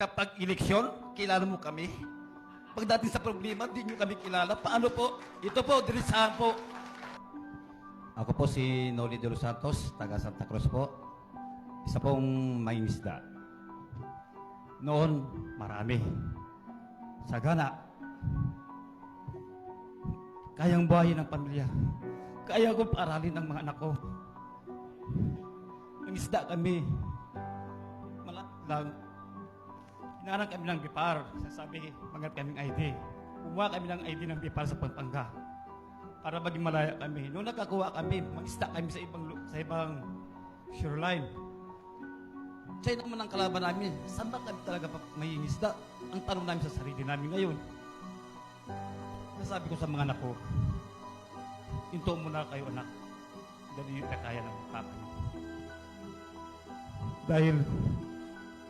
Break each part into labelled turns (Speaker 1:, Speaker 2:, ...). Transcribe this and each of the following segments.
Speaker 1: Kapag eleksyon, kilala mo kami. Pagdating sa problema, di nyo kami kilala. Paano po? Ito po, dirisahan po. Ako po si Noli de los Santos, taga Santa Cruz po. Isa pong may isda. Noon, marami. Sagana. Kayang buhayin ng pamilya. Kaya ko paaralin ang mga anak ko. Ang isda kami. Malapit lang. Hinahanap kami ng BIPAR. Sasabi, mangat kaming ID. Kumuha kami ng ID ng BIPAR sa Pampanga. Para maging malaya kami. Noong nakakuha kami, mag-isda kami sa ibang, sa ibang shoreline. Siya naman ang kalaban namin. Saan ba kami talaga may isda? Ang tanong namin sa sarili namin ngayon. Nasabi ko sa mga anak ko, Hinto muna kayo anak. Dali na kaya ng papa. Dahil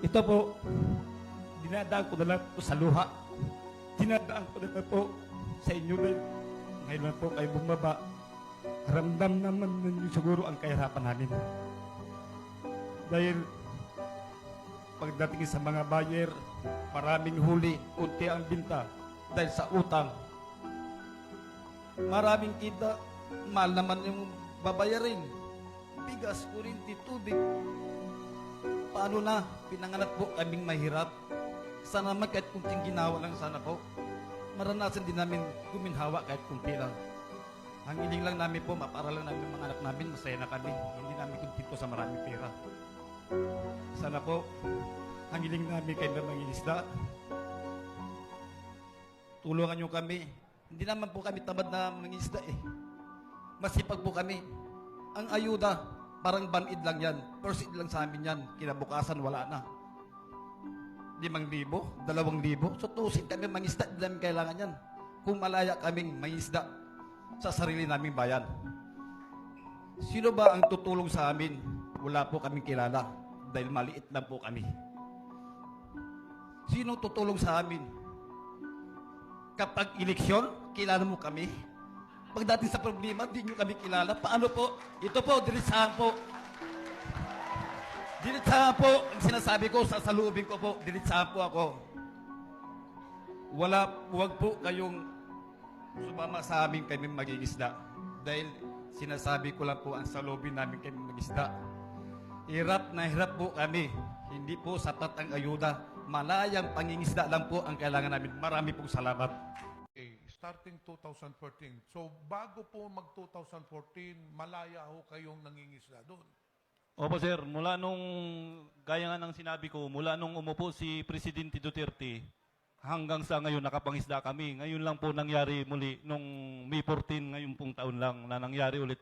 Speaker 1: ito po, dinadaan ko na lang po sa luha. Dinadaan ko na lang po sa inyo dahil ngayon lang po kayo bumaba. Ramdam naman ninyo siguro ang kahirapan namin. Dahil pagdating sa mga buyer, maraming huli, unti ang binta dahil sa utang. Maraming kita, mahal naman yung babayarin. Bigas, kurinti, tubig. Paano na? Pinanganak po kaming mahirap. Sana man kahit kunting ginawa lang sana po. Maranasan din namin guminhawa kahit kunti lang. Ang iling lang namin po, mapara lang namin mga anak namin, masaya na kami. Hindi namin kuntento sa maraming pera. Sana po, ang iling namin kay mga isda, tulungan nyo kami. Hindi naman po kami tamad na mangingisda eh. Masipag po kami. Ang ayuda, parang banid lang yan. First aid lang sa amin yan. Kinabukasan, wala na. Limang libo, dalawang libo. So tusin kami mangisda, hindi namin kailangan yan. Kung malaya kaming mangisda sa sarili naming bayan. Sino ba ang tutulong sa amin? Wala po kaming kilala dahil maliit lang po kami. Sino tutulong sa amin? Kapag eleksyon, kilala mo kami. Pagdating sa problema, di nyo kami kilala. Paano po? Ito po, dilisahan po. Dilisahan po. Ang sinasabi ko, sa salubing ko po, dilisahan po ako. Wala, huwag po kayong sumama sa amin kami magigisda. Dahil sinasabi ko lang po ang salubin namin kami magisda. Hirap na hirap po kami. Hindi po sapat ang ayuda. Malayang pangingisda lang po ang kailangan namin. Marami pong salamat.
Speaker 2: Okay, starting 2014. So, bago po mag-2014, malaya ho kayong nangingisda doon.
Speaker 3: Opo sir, mula nung, gaya nga ng sinabi ko, mula nung umupo si Presidente Duterte, hanggang sa ngayon nakapangisda kami. Ngayon lang po nangyari muli, nung May 14, ngayon pong taon lang, na nangyari ulit